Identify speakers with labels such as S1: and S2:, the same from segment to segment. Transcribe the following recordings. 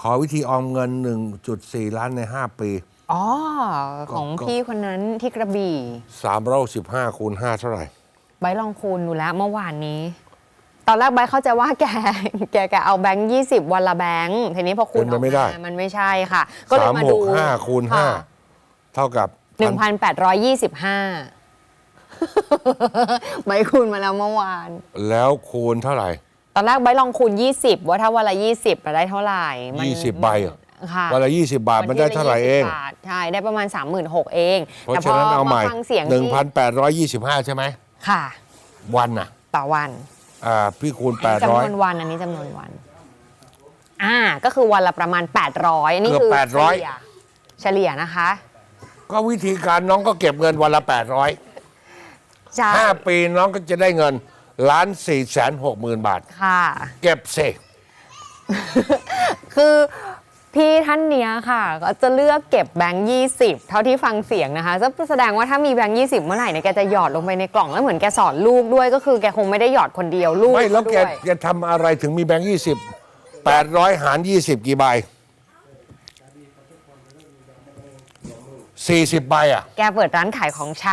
S1: ขอวิธีออมเงิน 1.4 ล้านใน 5 ปี
S2: อ๋อ ของ
S1: ก็
S2: พี่คนนั้นที่กระบี่
S1: 315คูณ5เท่าไหร่
S2: ใบร์ทลองคูณดูแล้วเมื่อวานนี้ ตอนแรกใบร์ทเข้าใจว่าแก แกแกเอาแบงค์ยี่สิบวันละแบงค์ทีนี้พอคูณ
S1: เป็น
S2: อ
S1: ไป
S2: อก
S1: ไม่ได้
S2: มามันไม่ใช่ค่ะ ก็เลยมาดู
S1: 365คูณ5เท่ากับ
S2: หนึ่งพันแปดร้อยยี่สิบห้าใบร์ทคูณมาแล้วเมื่อวาน
S1: แล้วคูณเท่าไหร่
S2: ต อนแรกใบร์ทลองคูณ 20 ว่าถ้าวันละ 20จะได้เท่าไหร่มัน
S1: 20ใบเหรอ
S2: ค่ะ
S1: วันละ20บาทมันได้เท่าไหร่เอง
S2: วันที่ละ20บาทใช่ ได้ประมาณ 36,000เอง
S1: เพราะฉะนั้นเอาใหม่
S2: ฟังเสียงที่
S1: 1,825ใช่ไหม
S2: ค่ะ
S1: วันน่ะ
S2: ต่อวัน
S1: อ่าพี่คูณ
S2: จำนวนวันอันนี้จำนวนวัน อ่า ก็คือวันละประมาณ 800อันนี่
S1: เกือบ
S2: คือ
S1: 800
S2: เฉลี่ยเฉลี่ยนะคะ
S1: 800ก็วิธีการน้องก็เก็บเงินวันละ800
S2: ใช่
S1: 5ปีน้องก็จะได้เงิน ล้าน4แสน6หมื่นบาท
S2: ค่ะ
S1: เก็บเสก
S2: คือพี่ท่านเนี้ยค่ะ ก็จะเลือกเก็บแบงค์ยี่สิบเท่าที่ฟังเสียงนะคะก็แสดงว่าถ้ามีแบงค์ยี่สิบเมื่อไหร่เนี่ยแกจะหยอดลงไปในกล่องแล้วเหมือนแกสอนลูกด้วยก็คือแกคงไม่ได้หยอดคนเดียวลูก
S1: ไม่แล้วแก
S2: ด้วย
S1: แกทำอะไรถึงมีแบงค์20 800หาร20กี่ใบ40ใบอะ
S2: แกเปิดร้านขายของช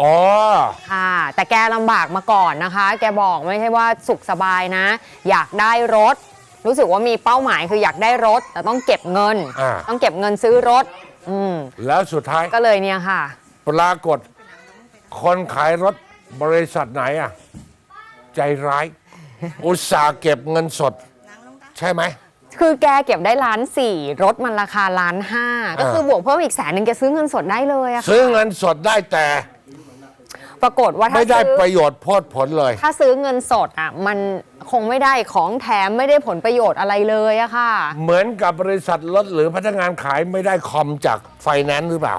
S1: อ๋อำ
S2: ค่ะ แต่แกลำบากมาก่อนนะคะ แกบอกไม่ใช่ว่าสุขสบายนะ อยากได้รถ รู้สึกว่ามีเป้าหมายคืออยากได้รถ แต่ต้องเก็บเงิน
S1: อ่า
S2: ต้องเก็บเงินซื้อรถ อืม
S1: แล้วสุดท้าย
S2: ก็เลยเนี่ยค่ะ
S1: ปรากฏ คนขายรถบริษัทไหนอะ ใจร้าย อุตส่าห์เก็บเงินสด ใช่ไหม
S2: คือแกเก็บได้ล้านสี่รถมันราคาล้านห้าก็คือบวกเพิ่มอีกแสนหนึ่งแกซื้อเงินสดได้เลยอะค่ะ
S1: ซื้อเงินสดได้แต่
S2: ปรากฏว่าถ้า
S1: ไม่ได้
S2: ซื้อ
S1: ประโยชน์โพดผลเลย
S2: ถ้าซื้อเงินสดอะมันคงไม่ได้ของแถมไม่ได้ผลประโยชน์อะไรเลยอะค่ะ
S1: เหมือนกับบริษัทรถหรือพนักงานขายไม่ได้คอมจากไฟแนนซ์หรือเปล่า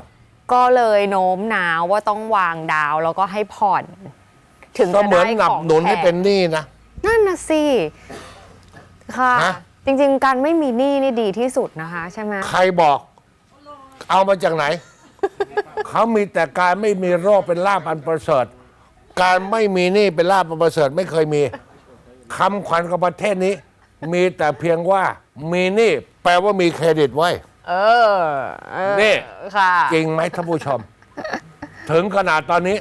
S2: ก็เลยโน้มน้าวว่าต้องวางดาว แล้วก็ให้ผ่อน ถึง
S1: ก็
S2: จะ
S1: เหมือน
S2: ได้
S1: หนับ
S2: ของ
S1: หนุนให้
S2: แถม
S1: เป็นหนี้นะ
S2: นั่นน่ะสิค่ะ
S1: ฮะ
S2: จริง ๆ การไม่มีหนี้นี่ดีที่สุดนะคะ ใช่ไหม
S1: ใครบอก เอามาจากไหน เขามีแต่การไม่มีโรคเป็นลาบอันประเสริฐ การไม่มีหนี้เป็นลาบอันประเสริฐไม่เคยมีคำขวัญของประเทศนี้ มีแต่เพียงว่ามีหนี้แปลว่ามีเครดิตไว้ย
S2: เออเออ
S1: นี่
S2: ค่ะ
S1: จริงไหมท่านผู้ชม ถึงขนาดตอนนี้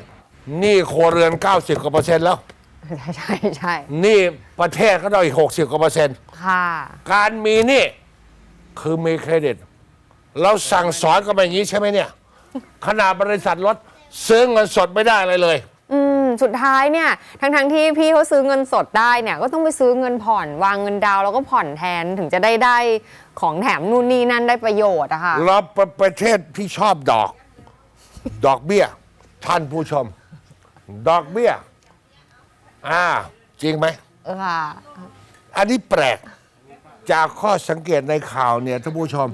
S1: หนี้ครัวเรือน 90กว่าเปอร์เซ็นต์แล้ว
S2: ใช่ใช่ใช่
S1: หนี้ประเทศก็ได้อีก60กว่าเปอร์เซ็นต์
S2: ค่ะ
S1: การมีหนี่คือมีเครดิต เราสั่งสอนกันแบบนี้ใช่ไหมเนี่ย ขนาดบริษัทรถซื้อเงินสดไม่ได้อะไรเลย
S2: อืมสุดท้ายเนี่ยทั้งทั้งๆที่พี่เขาซื้อเงินสดได้เนี่ยก็ต้องไปซื้อเงินผ่อนวางเงินดาวน์แล้วก็ผ่อนแทนถึงจะได้ได้ของแถมนู่นนี่นั่นได้ประโยชน์อะค่ะ
S1: เราเป็นประเทศที่ชอบดอก ดอกเบี้ย ท่านผู้ชม ดอกเบี้ย อ่า จริงไหม
S2: ค่ะ
S1: อันนี้แปลก จากข้อสังเกตในข่าวเนี่ยท่านผู้ชม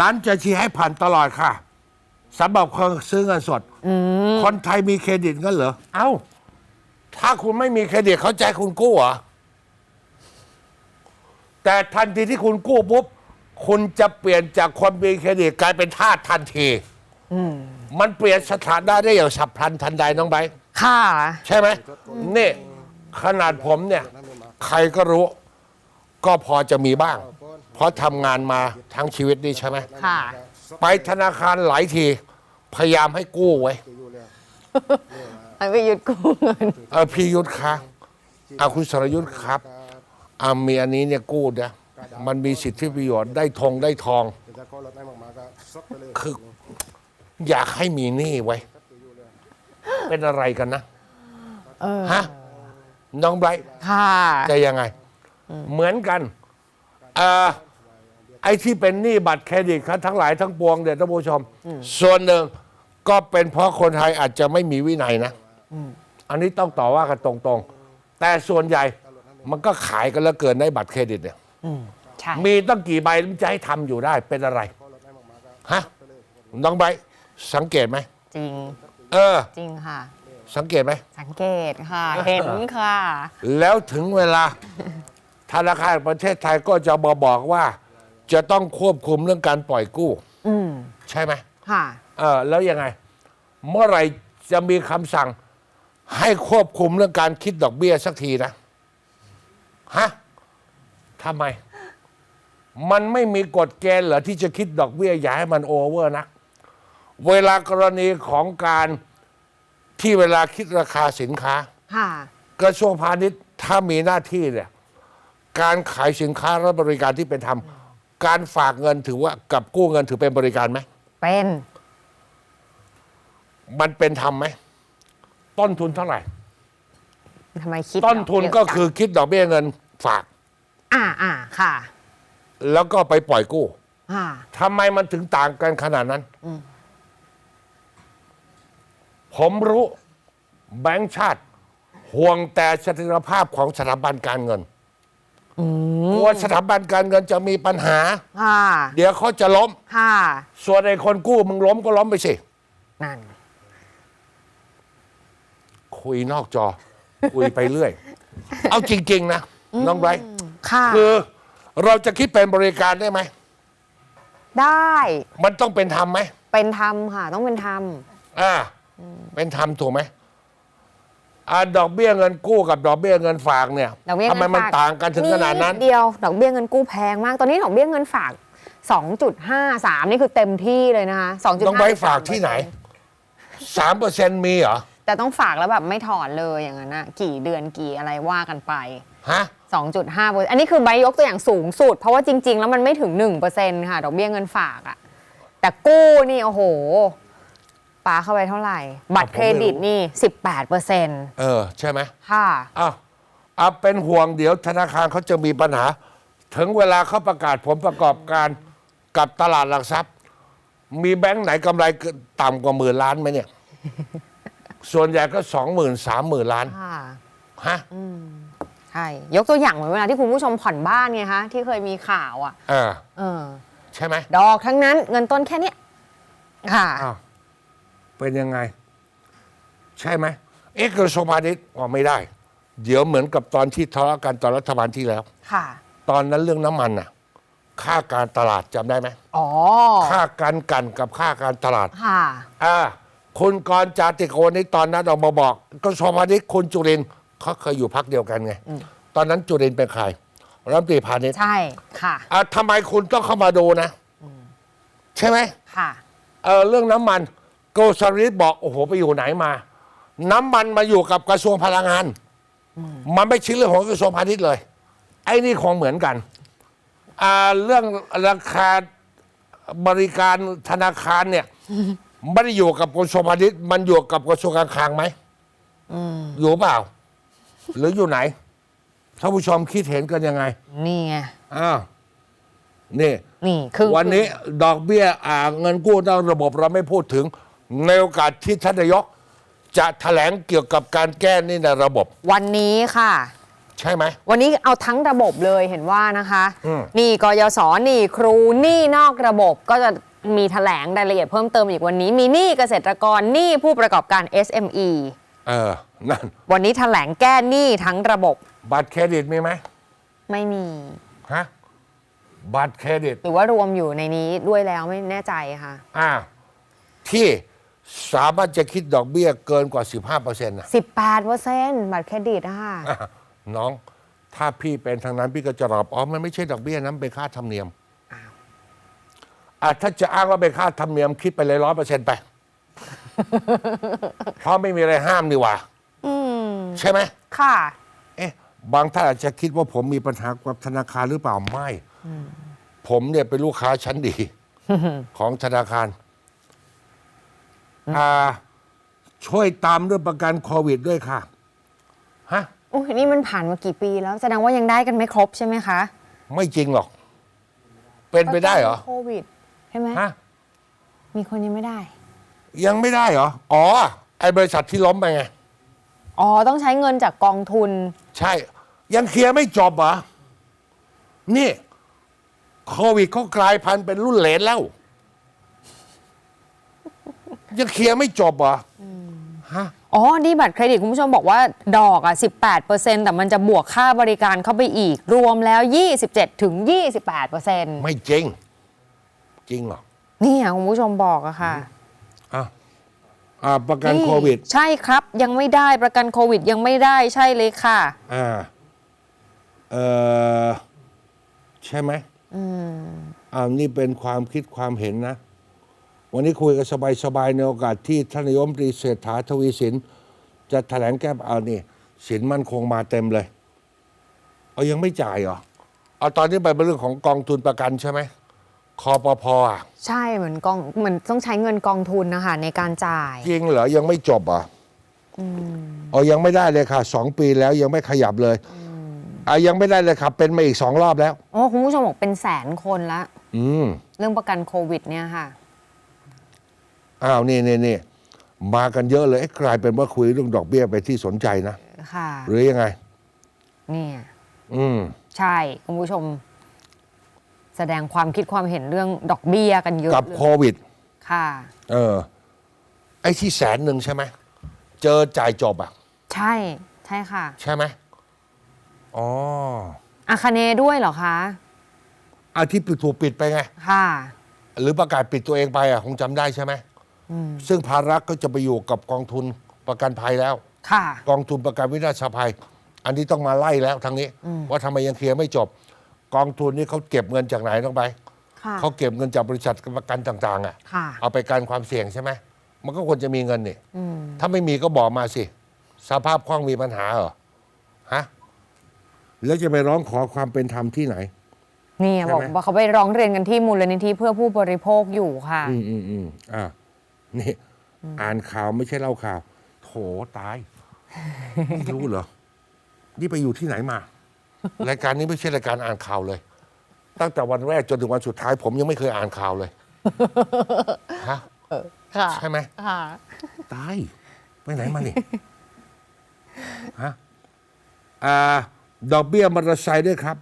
S1: ร้านจะชี้ให้ผ่านตลอดค่ะ สำหรับคนซื้อเงินสด คนไทยมีเครดิตงั้นเหรอ เอ้า ถ้าคุณไม่มีเครดิตเขาใจคุณกู้เหรอ แต่ทันทีที่คุณกู้ปุ๊บ คุณจะเปลี่ยนจากคนมีเครดิตกลายเป็นทาสทันทีมันเปลี่ยนสถานะได้อย่างฉับพลันทันใดน้องไบร์ท
S2: ค่ะ
S1: ใช่ไหมนี่ ขนาดผมเนี่ย ใครก็รู้ ก็พอจะมีบ้าง เพราะทำงานมาทั้งชีวิตนี่ใช่ไหม
S2: ค่ะ
S1: ไปธนาคารหลายที พยายามให้กู้ไว้
S2: ไอ้ไปหยุดกู้เงิน
S1: เออพี่ยุทธคะอาคุณสรยุทธครับอามีอันนี้เนี่ยกู้นะมันมีสิทธิประโยชน์ได้ทงได้ทอง
S3: จะขอรถได้มากๆก็ซดไปเลย
S1: คืออยากให้มีหนี้ไว้ เป็นอะไรกันนะฮะน้องไบรท์
S2: ค่ะ
S1: จะยังไง เหมือนกันเอ่อ ไอ้ที่เป็นหนี้บัตรเครดิตครับทั้งหลายทั้งปวงเดี๋ยวท่านผู้ชม ส่วนหนึ่งก็เป็นเพราะคนไทยอาจจะไม่มีวินัยนะอันนี้ต้องต่อว่ากันตรงๆ แต่ส่วนใหญ่มันก็ขายกันแล้วเกินในบัตรเครดิตเนี่ย
S2: ใช่
S1: มีตั้งกี่ใบมันจะให้ทำอยู่ได้เป็นอะไรฮะน้องใบร์ทสังเกตไหม
S2: จริง
S1: เออ
S2: จริงค่ะ
S1: สังเกตไหม
S2: สังเกตค่ะ เห็นค่ะ
S1: แล้วถึงเวลา ธนาคารแห่งประเทศไทยก็จะมาบอกว่า จะต้องควบคุมเรื่องการปล่อยกู้
S2: อืม
S1: ใช่ไหม
S2: ค่ะ
S1: เออแล้วยังไง เมื่อไหร่จะมีคำสั่ง ให้ควบคุมเรื่องการคิดดอกเบี้ยสักทีนะฮะทำไม มันไม่มีกฎเกณฑ์เหรอที่จะคิดดอกเบี้ยอย่าให้มันโอเวอร์นะเวลากรณีของการที่เวลาคิดราคาสินค้า
S2: ค่ะ
S1: กระทรวงพาณิชย์ถ้ามีหน้าที่เนี่ย การขายสินค้าและบริการที่เป็นธรรม การฝากเงินถือว่ากับกู้เงินถือเป็นบริการไหม
S2: เป็น
S1: มันเป็นธรรมไหมต้นทุนเท่าไหร่
S2: ทำไมคิด
S1: ต้นทุน
S2: เยะ
S1: ก็
S2: จัง
S1: คือคิดดอกเบี้ยเงินฝาก
S2: อ่าอ่าค่ะ
S1: แล้วก็ไปปล่อยกู้
S2: ค่ะ
S1: ทำไมมันถึงต่างกันขนาดนั้นผมรู้แบงก์ชาติ ห่วงแต่เสถียรภาพของสถาบันการเงิน กลัวสถาบันการเงินจะมีปัญหา
S2: ค่ะ
S1: เดี๋ยวเขาจะล้ม
S2: ค่ะ
S1: ส่วนไอ้คนกู้มึงล้มก็ล้มไปสิ
S2: นั่น
S1: คุยนอกจอ คุยไปเรื่อย เอาจริง ๆ นะ น้องไบรท์
S2: ค่ะ
S1: คือ เราจะคิดเป็นบริการได้ไหม
S2: ได้
S1: มันต้องเป็นธรรมไหม
S2: เป็นธรรมค่ะ ต้องเป็นธรรม
S1: อ่า เป็นธรรมถูกไหม อ่าดอกเบี้ยเงินกู้กับดอกเบี้ยเงินฝากเนี่ย
S2: ดอกเบี้ย
S1: ทำไม
S2: เงิน
S1: มัน
S2: ฝาก
S1: ต่างกันถึงขนาดนั้น
S2: เดียวดอกเบี้ยเงินกู้แพงมาก ตอนนี้ดอกเบี้ยเงินฝาก 2.53 นี่คือเต็มที่เลยนะคะ2.5
S1: ต้องไว้ฝากที่ไหน สามเปอร์เซ็นต์มีเหรอ
S2: แต่ต้องฝากแล้วแบบไม่ถอนเลยอย่างนั้นนะกี่เดือนกี่อะไรว่ากันไป
S1: ฮะ
S2: 2.5เปอร์อันนี้คือใบยกตัวอย่างสูงสุด เพราะว่าจริง ๆ แล้วมันไม่ถึง1%ค่ะดอกเบี้ยเงินฝากอะแต่กู้นี่โอ้โห ปาเข้าไปเท่าไหร่ บัตรเครดิตนี่ 18เปอร์เซ็นต์
S1: เออ ใช่ไหม
S2: ค่ะ
S1: อ้าวเอาเป็นห่วงเดี๋ยวธนาคารเขาจะมีปัญหา ถึงเวลาเขาประกาศผลประกอบการกับตลาดหลักทรัพย์ มีแบงค์ไหนกำไรเกินต่ำกว่าหมื่นล้านไหมเนี่ย ส่วนใหญ่ก็สองหมื่นสามหมื่นล้าน
S2: ค่ะ
S1: ฮะ
S2: ใช่ยกตัวอย่างเหมือนเวลาที่คุณผู้ชมผ่อนบ้านไงคะที่เคยมีข่าวอะ
S1: เออ
S2: เออ
S1: ใช่ไหม
S2: ดอกทั้งนั้นเงินต้นแค่เนี้ยค่ะ
S1: อ้าว เป็นยังไง ใช่ไหมเอ๊ะกระทรวงพาณิชย์อ๋อไม่ได้ เดี๋ยวเหมือนกับตอนที่ทะเลาะกันตอนรัฐบาลที่แล้ว
S2: ค่ะ
S1: ตอนนั้นเรื่องน้ำมันน่ะ ค่าการตลาดจำได้ไหม
S2: อ๋อ
S1: ค่าการกันกับค่าการตลาด
S2: ค่ะ
S1: อ่าคุณกรณ์จาติโกนี่ตอนนั้นออกมาบอกกระทรวงพาณิชย์คุณจุรินทร์เขาเคยอยู่พักเดียวกันไง ตอนนั้นจุรินทร์เป็นใครรัฐมนตรีพาณิชย์
S2: ใช่ ค่ะ
S1: อ่าทำไมคุณต้องเข้ามาดูนะ ใช่ไหม
S2: ค่ะ
S1: เออเรื่องน้ำมัน โกสริตบอกโอ้โหไปอยู่ไหนมา น้ำมันมาอยู่กับกระทรวงพลังงาน มันไม่ใช่เรื่องของกระทรวงพาณิชย์เลย ไอ้นี่คงเหมือนกันอ่าเรื่องราคาบริการธนาคารเนี่ยไม่ได้อยู่กับกระทรวงพาณิชย์มันอยู่กับกระทรวงการคลังไหมอยู่เปล่า หรืออยู่ไหนท่านผู้ชมคิดเห็นกันยังไง
S2: นี่ไง
S1: อ้าวนี่
S2: นี่คือ
S1: วันนี้ดอกเบี้ยอ่าเงินกู้นอกระบบเราไม่พูดถึง ในโอกาสที่ท่านนายก จะแถลงเกี่ยวกับการแก้หนี่ในระบบ
S2: วันนี้ค่ะ
S1: ใช่ไหม
S2: วันนี้เอาทั้งระบบเลยเห็นว่านะคะ
S1: อืม
S2: นี่กยศนี่ครูหนี่นอกระบบก็จะมีแถลงรายละเอียดเพิ่มเติมอีกวันนี้ มีหนี้เกษตรกรหนี้ผู้ประกอบการ SME
S1: เออ นั่น
S2: วันนี้แถลงแก้หนี้ทั้งระบบ
S1: บัตรเครดิตมีไหม
S2: ไม่มี
S1: ฮะบัตรเครดิต
S2: หรือว่ารวมอยู่ในนี้ด้วยแล้วไม่แน่ใจค่ะ
S1: อ่าที่ สามารถจะคิดดอกเบี้ยเกินกว่า 15%นะ
S2: 18เปอร์เซ็นต์บัตรเครดิตนะคะ
S1: อะน้อง ถ้าพี่เป็นทางนั้นพี่ก็จะตอบอ๋อมันไม่ใช่ดอกเบี้ยนั้นเป็นค่าธรรมเนียม
S2: อ้าว
S1: อะถ้าจะอ้างว่าเป็นค่าธรรมเนียมคิดไปเลยร้อยเปอร์เซ็นต์ไป เพราะไม่มีอะไรห้ามนี่หว่า
S2: อืม
S1: ใช่ไหม
S2: ค่ะ
S1: เอ๊ะบางท่านอาจจะคิดว่าผมมีปัญหากับธนาคารหรือเปล่าไม่ ผมเนี่ยเป็นลูกค้าชั้นดี ของธนาคาร อ่าช่วยตามเรื่องประกันโควิดด้วยค่ะ ฮะ
S2: โอ้ยนี่มันผ่านมากี่ปีแล้ว แสดงว่ายังได้กันไม่ครบใช่ไหมคะ
S1: ไม่จริงหรอก เป็นไปได้เหรอ
S2: โควิดใช่ไหม
S1: ฮะ
S2: มีคนยังไม่ได้
S1: ยังไม่ได้เหรอ อ๋อ ไอ้บริษัทที่ล้มไปไง
S2: อ๋อ ต้องใช้เงินจากกองทุน
S1: ใช่ ยังเคลียร์ไม่จบเหรอ นี่ โควิดเขากลายพันธุ์เป็นรุ่นเหลนแล้ว ยังเคลียร์ไม่จบเหรอฮะ
S2: อ๋อ นี่บัตรเครดิตคุณผู้ชมบอกว่าดอกอะ 18 แต่มันจะบวกค่าบริการเข้าไปอีก รวมแล้ว 27 ถึง 28
S1: ไม่จริง จริงเหรอ
S2: นี่อะคุณผู้ชมบอกอะค่ะ
S1: อะอ่าประกันโควิด
S2: ใช่ครับ ยังไม่ได้ประกันโควิดยังไม่ได้ใช่เลยค่ะ
S1: อ่า เออใช่ไหม
S2: ออืม
S1: อ่านี่เป็นความคิดความเห็นนะ วันนี้คุยกันสบายๆในโอกาสที่ท่านนายกรัฐมนตรีเศรษฐาทวีสิน จะแถลงแก้เอานี่สินมั่นคงมาเต็มเลย เอายังไม่จ่ายเหรอ เอาตอนนี้ไปเป็นเรื่องของกองทุนประกันใช่ไหมคอปพอะ
S2: ใช่เหมือนกองเหมือนต้องใช้เงินกองทุนนะคะในการจ่าย
S1: จริงเหรอ ยังไม่จบอะเอายังไม่ได้เลยค่ะสองปีแล้วยังไม่ขยับเลยอะยังไม่ได้เลยครับ เป็นมาอีกสองรอบแล้ว
S2: โอ้คุณผู้ชมบอกเป็นแสนคนละ
S1: อืม
S2: เรื่องประกันโควิดเนี่ยค่ะ
S1: อ้าวนี่นี่นี่มากันเยอะเลยเอ๊ะกลายเป็นว่าคุยเรื่องดอกเบี้ยไปที่สนใจนะ
S2: ค่ะ
S1: หรือยังไง
S2: เนี่ย
S1: อืม
S2: ใช่ คุณผู้ชม แสดงความคิดความเห็นเรื่องดอกเบี้ยกันเยอะ
S1: กับ
S2: เลย
S1: โควิด
S2: ค่ะ
S1: เออ ไอ้ที่แสนหนึ่งใช่ไหมเจอจ่ายจบอะ
S2: ใช่ใช่ค่ะ
S1: ใช่ไหมอ๋อ
S2: อาคาเนด้วยเหรอคะ
S1: อาที่ปิดถูกปิดไปไง
S2: ค่ะ
S1: หรือประกาศปิดตัวเองไปอะ คงจำได้ใช่ไหม ซึ่งภาระก็จะไปอยู่กับกองทุนประกันภัยแล้ว
S2: ค่ะ
S1: กองทุนประกันวินาศภัย อันนี้ต้องมาไล่แล้วทางนี้ ว่าทำไมยังเคลียร์ไม่จบ กองทุนนี่เขาเก็บเงินจากไหนต้องไป
S2: ค่ะ
S1: เขาเก็บเงินจากบริษัทประกันต่าง ๆ อะ
S2: ค่ะ
S1: เอาไปกันความเสี่ยงใช่ไหมมันก็ควรจะมีเงินนี่ถ้าไม่มีก็บอกมาสิ สภาพคล่องมีปัญหาเหรอฮะแล้วจะไปร้องขอความเป็นธรรมที่ไหน
S2: นี่
S1: ใช่ไหม
S2: บอกว่าเขาไปร้องเรียนกันที่มูลนิธิเพื่อผู้บริโภคอยู่ค่ะ
S1: อืมอืมอืมอ่า นี่อ่านข่าวไม่ใช่เล่าข่าว โถตาย ไม่รู้เหรอ นี่ไปอยู่ที่ไหนมา รายการนี้ไม่ใช่รายการอ่านข่าวเลย ตั้งแต่วันแรกจนถึงวันสุดท้าย ผมยังไม่เคยอ่านข่าวเลยฮะ
S2: ค่ะ
S1: ใช่ไหม
S2: ค่ะ
S1: ตาย ไปไหนมานี่ฮะอ่า ดอกเบี้ยมอเตอร์ไซค์ด้วยครับ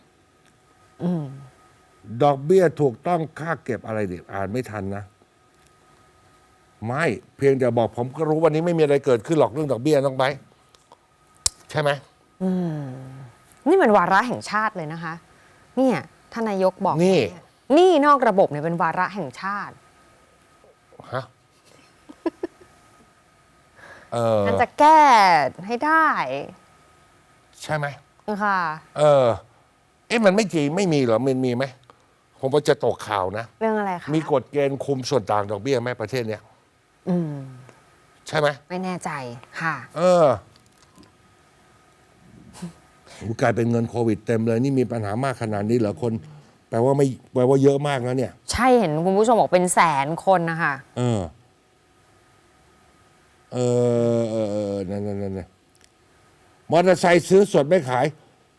S1: ดอกเบี้ยถูกต้องค่าเก็บอะไรเด็อ่านไม่ทันนะ ไม่เพียงแต่บอกผมก็รู้วันนี้ไม่มีอะไรเกิดขึ้นหรอกเรื่องดอกเบี้ยน้องไบร์ทใช่ไหม
S2: นี่มันวาระแห่งชาติเลยนะคะ เนี่ยท่านนายกบอก
S1: นี่
S2: นี่นอกระบบเนี่ยเป็นวาระแห่งชาติ
S1: ฮะเออ
S2: มันจะแก้ให้ได้
S1: ใช่ไหม
S2: ค่ะ
S1: เออ เอ๊ะมันไม่จริงไม่มีเหรอมันมีไหมผมว่าจะตกข่าวนะ
S2: เรื่องอะไรคะ
S1: มีกฎเกณฑ์คุมส่วนต่างดอกเบี้ยไหมประเทศเนี้ย
S2: อืม
S1: ใช่ไหม
S2: ไม่แน่ใจค่ะ
S1: เออโอ้กลายเป็นเงินโควิดเต็มเลย นี่มีปัญหามากขนาดนี้เหรอคน แปลว่าไม่แปลว่าเยอะมากแล้วเนี่ย
S2: ใช่เห็นคุณผู้ชมบอกเป็นแสนคนนะคะ
S1: เออ เออเออเออนั่นนั่นนั่นมอเตอร์ไซค์ซื้อสดไม่ขาย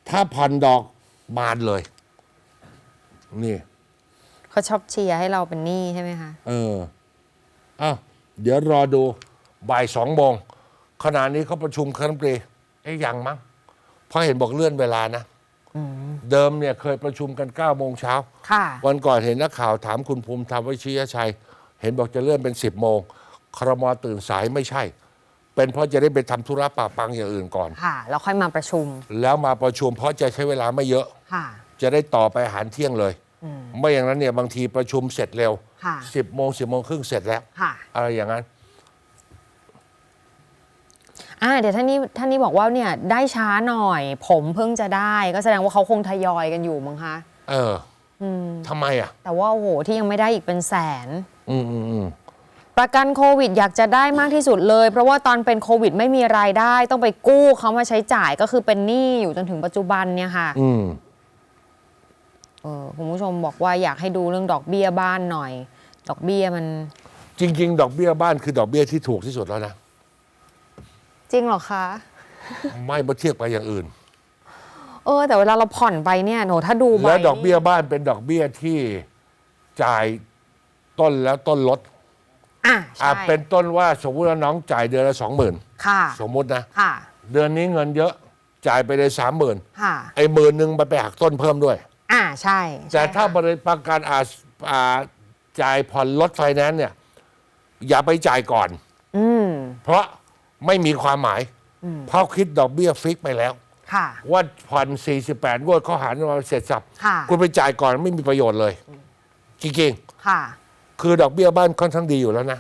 S1: ถ้าผ่อนดอกบานเลย นี่
S2: เขาชอบเชียร์ให้เราเป็นหนี้ใช่ไหมคะ
S1: เอออ้าว เดี๋ยวรอดูบ่ายสองโมงขณะนี้เขาประชุมคณะรัฐมนตรีเอ้ยยังมั้งเพราะเห็นบอกเลื่อนเวลานะเดิมเนี่ยเคยประชุมกัน9ก้าโมงเช้า
S2: ค่ะ
S1: วันก่อนเห็นนักข่าวถามคุณภูมิธรรมวชิยชัย เห็นบอกจะเลื่อนเป็น 10บโมงครมตื่นสายไม่ใช่ เป็นเพราะจะได้ไปทำธุระป่าปังอย่างอื่นก่อน
S2: ค่ะแล้วค่อยมาประชุม
S1: แล้วมาประชุมเพราะจะใช้เวลาไม่เยอะ
S2: ค่ะ
S1: จะได้ต่อไปอาหารเที่ยงเลย ไม่อย่างนั้นเนี่ยบางทีประชุมเสร็จเร็ว
S2: ค่ะ
S1: สิบโมงสิบโมงครึ่งเสร็จแล้ว
S2: ค่ะ
S1: อะไรอย่างนั้น
S2: อ่าเดี๋ยวท่านนี้ท่านนี้บอกว่าเนี่ยได้ช้าหน่อย ผมเพิ่งจะได้ ก็แสดงว่าเขาคงทยอยกันอยู่มั้งคะ
S1: เอออทำไมอะ
S2: แต่ว่าโอ้โหที่ยังไม่ได้อีกเป็นแสน
S1: อืมอืมอืม
S2: ประกันโควิดอยากจะได้มากที่สุดเลย เพราะว่าตอนเป็นโควิดไม่มีรายได้ ต้องไปกู้เขามาใช้จ่ายก็คือเป็นหนี้อยู่จนถึงปัจจุบันเนี่ยค่ะ
S1: อืม
S2: เออคุณผู้ชมบอกว่าอยากให้ดูเรื่องดอกเบี้ยบ้านหน่อย ดอกเบี้ยมัน
S1: จริง ๆ ดอกเบี้ยบ้านคือดอกเบี้ยที่ถูกที่สุดแล้วนะ
S2: จริงเหรอคะ
S1: ไม่เมื่อเทียบกับอย่างอื่น
S2: เออ แต่เวลาเราผ่อนไปเนี่ยโหถ้าดูใบ
S1: แล้วดอกเบี้ยบ้านเป็นดอกเบี้ยที่จ่ายต้นแล้วต้นลด
S2: อะ
S1: อะ
S2: ใช่
S1: เป็นต้นว่าสมมติว่าน้องจ่ายเดือนละสองหมื่น
S2: ค่ะ
S1: สมมตินะ
S2: ค่ะ
S1: เดือนนี้เงินเยอะจ่ายไปเลยสามหมื่น
S2: ค่ะ
S1: ไอ้หมื่นหนึ่งไปไปหักต้นเพิ่มด้วย
S2: อ่าใช่
S1: แต่
S2: ใช่
S1: ถ้า
S2: ค่ะ
S1: บริประกันอาอ่าจ่ายผ่อนลดไฟแนนซ์เนี่ย อย่าไปจ่ายก่อน
S2: อืม
S1: เพราะไม่มีความหมาย เพราะคิดดอกเบี้ยฟิกไปแล้ว
S2: ค่ะ
S1: ว่าผ่อน 48 งวดเขาหารมาเสร็จสับ
S2: ค่ะ
S1: คุณไปจ่ายก่อนไม่มีประโยชน์เลย จริง
S2: ค่ะ
S1: ๆ คือดอกเบี้ยบ้านค่อนข้างดีอยู่แล้วนะ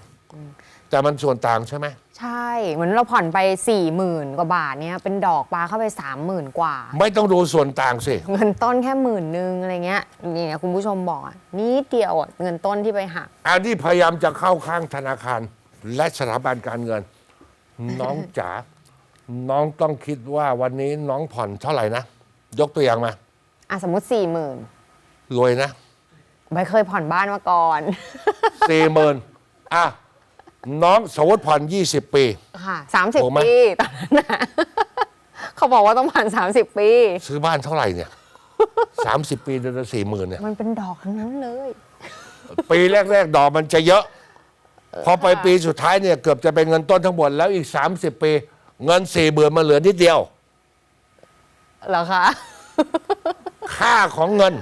S1: แต่มันส่วนต่างใช่ไหม
S2: ใใช่ เหมือนเราผ่อนไปสี่หมื่นกว่าบาทเนี่ยเป็นดอกปลาเข้าไปสามหมื่นกว่า
S1: ไม่ต้องดูส่วนต่างสิ
S2: เงินต้นแค่หมื่นนึงอะไรเงี้ยนี่นะคุณผู้ชมบอกอะนิดเดียวอะเงินต้นที่ไปหัก
S1: อันที่พยายามจะเข้าข้างธนาคาร และสถาบันการเงิน น้องจ๋า น้องต้องคิดว่าวันนี้น้องผ่อนเท่าไหร่นะ ยกตัวอย่างมา
S2: อะสมมติสี่หมื่น
S1: รวยนะ
S2: ใบเคยผ่อนบ้านมาก่อน
S1: สี่หมื่นอะ น้องสมมติผ่อนยี่สิบปี
S2: ค่ะสามสิบ
S1: ถูกไหม
S2: ปีตอนนั้นนะเขาบอกว่าต้องผ่อนสามสิบปี
S1: ซื้อบ้านเท่าไหร่เนี่ยสามสิบปีเดือนละสี่หมื่นเนี่ย
S2: มันเป็นดอกทั้งนั้นเลย
S1: ปีแรก ๆ ดอกมันจะเยอะ พอไปปีสุดท้ายเนี่ยเกือบจะเป็นเงินต้นทั้งหมดแล้วอีก 30 ปี เงินสี่เบื่อมาเหลือนิดเดียว
S2: เหรอคะ
S1: ค่าของเงิน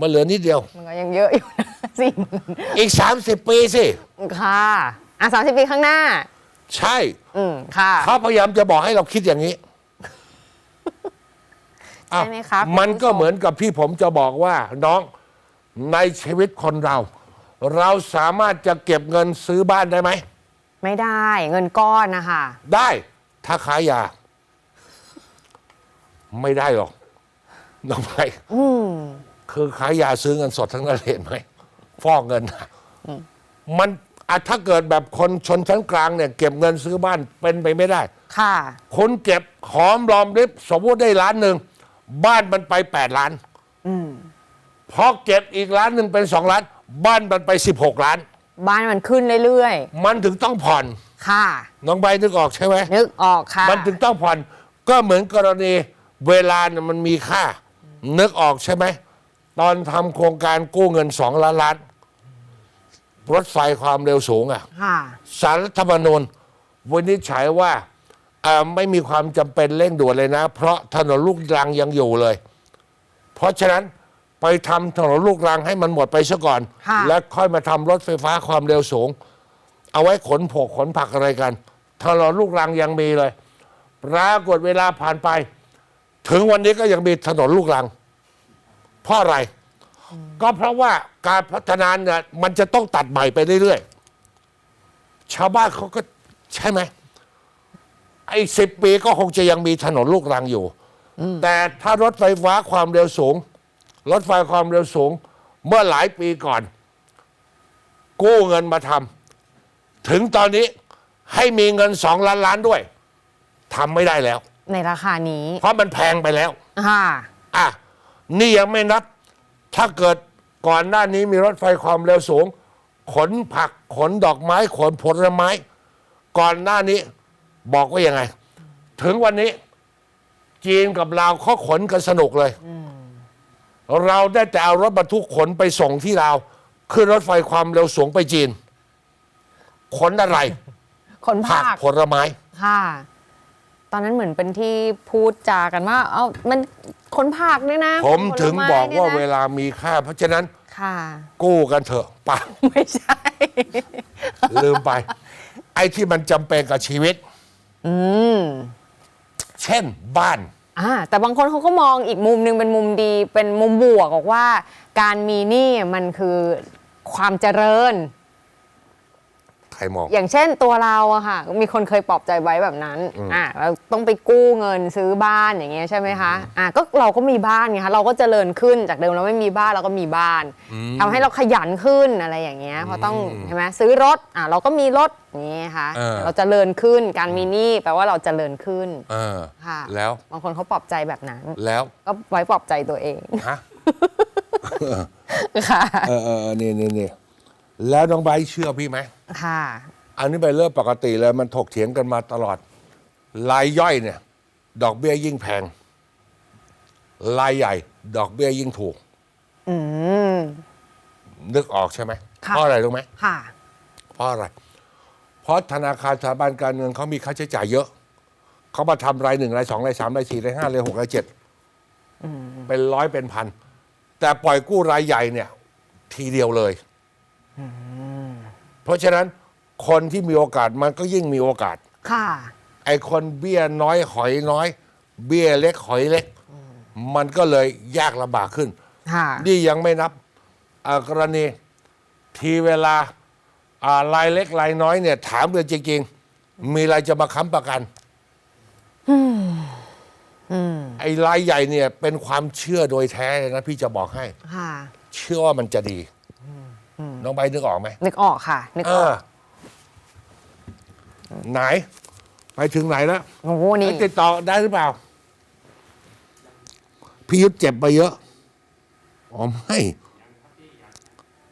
S1: มาเหลือนิดเดียว
S2: มันก็ยังเยอะอยู่นะ สี่หมื่น
S1: อีก 30 ปีสิ
S2: ค่ะ อะสามสิบปีข้างหน้า
S1: ใช่
S2: อืมค่ะ
S1: เขาพยายามจะบอกให้เราคิดอย่างนี้อ้าว
S2: ใช่ไหมคะ
S1: มันก็เหมือนกับที่ผมจะบอกว่าน้องในชีวิตคนเรา เราสามารถจะเก็บเงินซื้อบ้านได้ไหม
S2: ไม่ได้เงินก้อนนะคะ
S1: ได้ถ้าขายยา ไม่ได้หรอกน้องไปคือขายยาซื้อเงินสดทั้งนั้นเลยเห็นไหม ฟอกเงินน่ะมันอะถ้าเกิดแบบคนชนชั้นกลางเนี่ย เก็บเงินซื้อบ้านเป็นไปไม่ได้
S2: ค่ะ
S1: คนเก็บหอมรอมริบสมมติได้ล้านหนึ่ง บ้านมันไปแปดล้านพอเก็บอีกล้านหนึ่งเป็นสองล้าน บ้านมันไปสิบหกล้าน
S2: บ้านมันขึ้นเรื่อย
S1: มันถึงต้องผ่อน
S2: ๆค่ะ
S1: น้องใบนึกออกใช่ไหม
S2: นึกออกค่ะ
S1: มันถึงต้องผ่อน ก็เหมือนกรณีเวลาเนี่ยมันมีค่า นึกออกใช่ไหม ตอนทำโครงการกู้เงินสองล้านล้านรถไฟความเร็วสูงอะ
S2: ค่ะ
S1: สารรัฐธรรมนูญวินิจฉัยว่าเอ่อไม่มีความจำเป็นเร่งด่วนเลยนะ เพราะถนนลูกรังยังอยู่เลย เพราะฉะนั้นไปทำถนนลูกรังให้มันหมดไปซะก่อน
S2: ค่ะ
S1: แล้วค่อยมาทำรถไฟฟ้าความเร็วสูง เอาไว้ขนผกขนผักอะไรกันถนนลูกรังยังมีเลย ปรากฏเวลาผ่านไป ถึงวันนี้ก็ยังมีถนนลูกรัง เพราะอะไร ก็เพราะว่าการพัฒนาเนี่ยมันจะต้องตัดใหม่ไปเรื่อยๆ ชาวบ้านเขาก็ใช่ไหมไอ้สิบปีก็คงจะยังมีถนนลูกรังอยู่ แต่ถ้ารถไฟฟ้าความเร็วสูง รถไฟความเร็วสูง เมื่อหลายปีก่อน กู้เงินมาทำถึงตอนนี้ให้มีเงินสองล้านล้านด้วยทำไม่ได้แล้ว
S2: ในราคานี้
S1: เพราะมันแพงไปแล้ว
S2: ค่ะ
S1: อะ นี่ยังไม่นับ ถ้าเกิดก่อนหน้านี้มีรถไฟความเร็วสูง ขนผักขนดอกไม้ ขนผลไม้ ก่อนหน้านี้บอกว่ายังไง ถึงวันนี้ จีนกับลาวเขาขนกันสนุกเลย เราได้แต่เอารถบรรทุกขนไปส่งที่ลาวขึ้นรถไฟความเร็วสูงไปจีน ขนอะไร
S2: คน
S1: ผั
S2: ภากค
S1: ผลไม้
S2: ค่ะ ตอนนั้นเหมือนเป็นที่พูดจากันว่า เอ้ามัน คนภาคด้วยนะ
S1: ผม
S2: ผล
S1: ถึง
S2: ไม้
S1: บอกว่า
S2: นี่ยนะ
S1: เวลามีค่า เพราะฉะนั้น
S2: ค่ะ
S1: กู้กันเถอะป่า
S2: ไม่ใช่
S1: ลืมไป ไอ้ที่มันจำเป็นกับชีวิต
S2: อืม
S1: เช่นบ้าน
S2: อ่าแต่บางคนเขาก็มองอีกมุมหนึงเป็นมุมดีเป็นมุมบวกบอกว่า การมีหนี้มันคือความเจริญ
S1: ใครมอง
S2: อย่างเช่นตัวเราอะค่ะ มีคนเคยปลอบใจไว้แบบนั้นอ่าเราต้องไปกู้เงินซื้อบ้านอย่างเงี้ยใช่ไหมคะอ่าก็เราก็มีบ้านไงคะเราก็เจริญขึ้นจากเดิมเราไม่มีบ้านเราก็มีบ้านทำให้เราขยันขึ้นอะไรอย่างเงี้ยเพราะต้องใช่ไหมซื้อรถอ่าเราก็มีรถอย่างเงี้ยค่ะ
S1: เออ
S2: เราเจริญขึ้นการมีหนี้แปลว่าเราเจริญขึ้น
S1: เออ
S2: ค่ะ
S1: แล้ว
S2: บางคนเขาปลอบใจแบบนั้น
S1: แล้ว
S2: ก็ไว้ปลอบใจตัวเอง
S1: ฮะ
S2: ค่ะ
S1: เออเออเออนี่นี่นี่ แล้วน้องไบร์ทเชื่อพี่ไหม
S2: ค่ะ
S1: อันนี้เป็นเรื่องปกติเลยมันถกเถียงกันมาตลอด รายย่อยเนี่ย ดอกเบี้ยยิ่งแพง รายใหญ่ ดอกเบี้ยยิ่งถูก
S2: อืม
S1: นึกออกใช่ไหม
S2: ค่ะ
S1: เพราะอะไรรู้ไหม
S2: ค่ะ
S1: เพราะอะไร เพราะธนาคารสถาบันการเงินเขามีค่าใช้จ่ายเยอะ เขามาทำรายหนึ่งรายสองรายสามรายสี่รายห้ารายหกรายเจ็ดเป็นร้อยเป็นพัน แต่ปล่อยกู้รายใหญ่เนี่ย ทีเดียวเลย เพราะฉะนั้นคนที่มีโอกาสมันก็ยิ่งมีโอกาส
S2: ค่ะ
S1: ไอ้คนเบี้ยน้อยหอยน้อย เบี้ยเล็กหอยเล็ก มันก็เลยยากลำบากขึ้น
S2: ค่ะ
S1: นี่ยังไม่นับอ่ากรณีทีเวลาอ่ารายเล็กรายน้อยเนี่ยถามเลยจริงมีอะไรจะมาค้ำประกันไอ้รายใหญ่เนี่ยเป็นความเชื่อโดยแท้เลยนะพี่จะบอกให้
S2: ค่ะ
S1: เชื่อว่ามันจะดี น้องใบนึกออกไหม
S2: นึกออกค่ะ นึก
S1: เอ
S2: ออ
S1: อกไหน ไปถึงไหนแล้ว
S2: โอ้โหนี่
S1: ติดต่อได้หรือเปล่า พี่ยุทธเจ็บไปเยอะ อ๋อไม่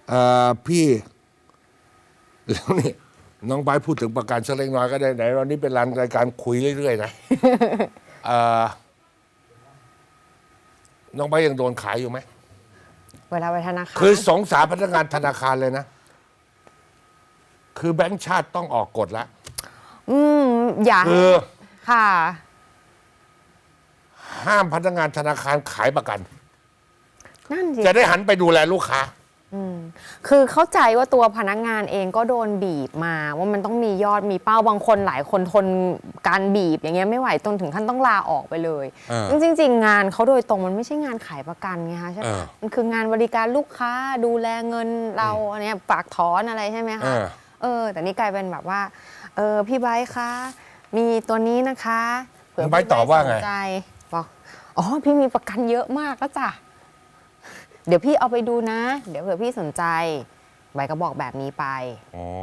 S1: เอ่อพี่ แล้วนี่ น้องไบร์ทพูดถึงประกันสักเล็กน้อยก็ได้ไหนวันนี้เป็นรานรายการคุยเรื่อยๆนะ เอ่อน้องไบร์ทยังโดนขายอยู่ไหม
S2: เวลาไปธนาคาร
S1: คือสงสารพนักงานธนาคารเลยนะ คือแบงก์ชาติต้องออกกฎแล้ว
S2: อืมอย่า
S1: คือ
S2: ค่ะ
S1: ห้ามพนักงานธนาคารขายประกัน
S2: นั่นสิ
S1: จะได้หันไปดูแลลูกค้า
S2: คือเข้าใจว่าตัวพนักงานเองก็โดนบีบมา ว่ามันต้องมียอดมีเป้าบางคนหลายคนทนการบีบอย่างเงี้ยไม่ไหวจนถึงขั้นต้องลาออกไปเลย
S1: เออ
S2: จริงๆงานเขาโดยตรงมันไม่ใช่งานขายประกันไงคะใช่ไหม
S1: เออ
S2: มันคืองานบริการลูกค้าดูแลเงินเราอันเนี้ยฝากถอนอะไรใช่ไหม
S1: เอ
S2: คะ
S1: อ
S2: เออ แต่นี่กลายเป็นแบบว่าเออพี่ไบร์ทคะมีตัวนี้นะคะเผื่อ
S1: ไบร์ท
S2: พี่
S1: ตอบว่าไง
S2: สนใจบอกอ๋อพี่มีประกันเยอะมากแล้วจ้ะ เดี๋ยวพี่เอาไปดูนะ เดี๋ยวเผื่อพี่สนใจใบก็บอกแบบนี้ไป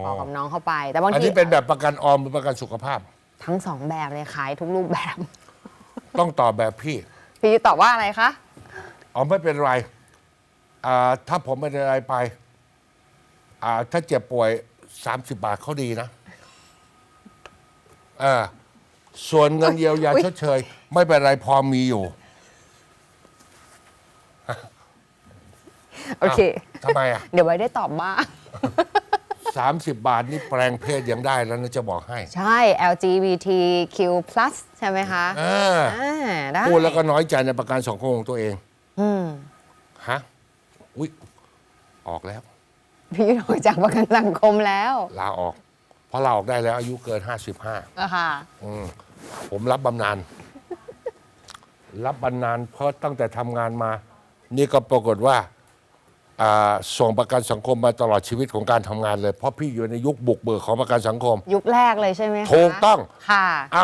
S2: บอกกับน้องเข้าไป แต่บาง
S1: อัน
S2: ที
S1: นี้เป็นแบบประกันออมหรือประกันสุขภาพ
S2: ทั้งสองแบบเลยขายทุกรูปแบบ
S1: ต้องตอบแบบพี่
S2: พี่ตอบว่าอะไรคะ
S1: อ๋อไม่เป็นไรอ่าถ้าผมไม่ได้อะไรไปอ่าถ้าเจ็บป่วย 30 บาทเขาดีนะเออส่วนเงินเยียวยา
S2: อุ๊ย
S1: ชดเชย ไม่เป็นไรพอมีอยู่
S2: โอเค
S1: ทำไมอะ
S2: เดี๋ยวใบได้ตอบบ้าง
S1: 30 บาทนี่แปลงเพศยังได้แล้วนะจะบอกให้
S2: ใช่ LGBTQ+ ใช่ไหมคะ
S1: เออ
S2: อ่าได้
S1: พูดแล้วก็น้อยใจในประกันสังคมของตัวเอง
S2: อืม
S1: ฮะอุ๊ยออกแล้ว
S2: พี่ออกจากประกันสังคมแล้ว
S1: ลาออก เพราะลาออกได้แล้วอายุเกิน 55
S2: อะค่ะ
S1: อืมผมรับบำนาญรับบำนาญเพราะตั้งแต่ทำงานมา นี่ก็ปรากฏว่าอ่า ส่งประกันสังคมมาตลอดชีวิตของการทำงานเลย เพราะพี่อยู่ในยุคบุกเบิกของประกันสังคม
S2: ยุคแรกเลยใช่ไหมคะ
S1: ถูกต้อง
S2: ค่ะ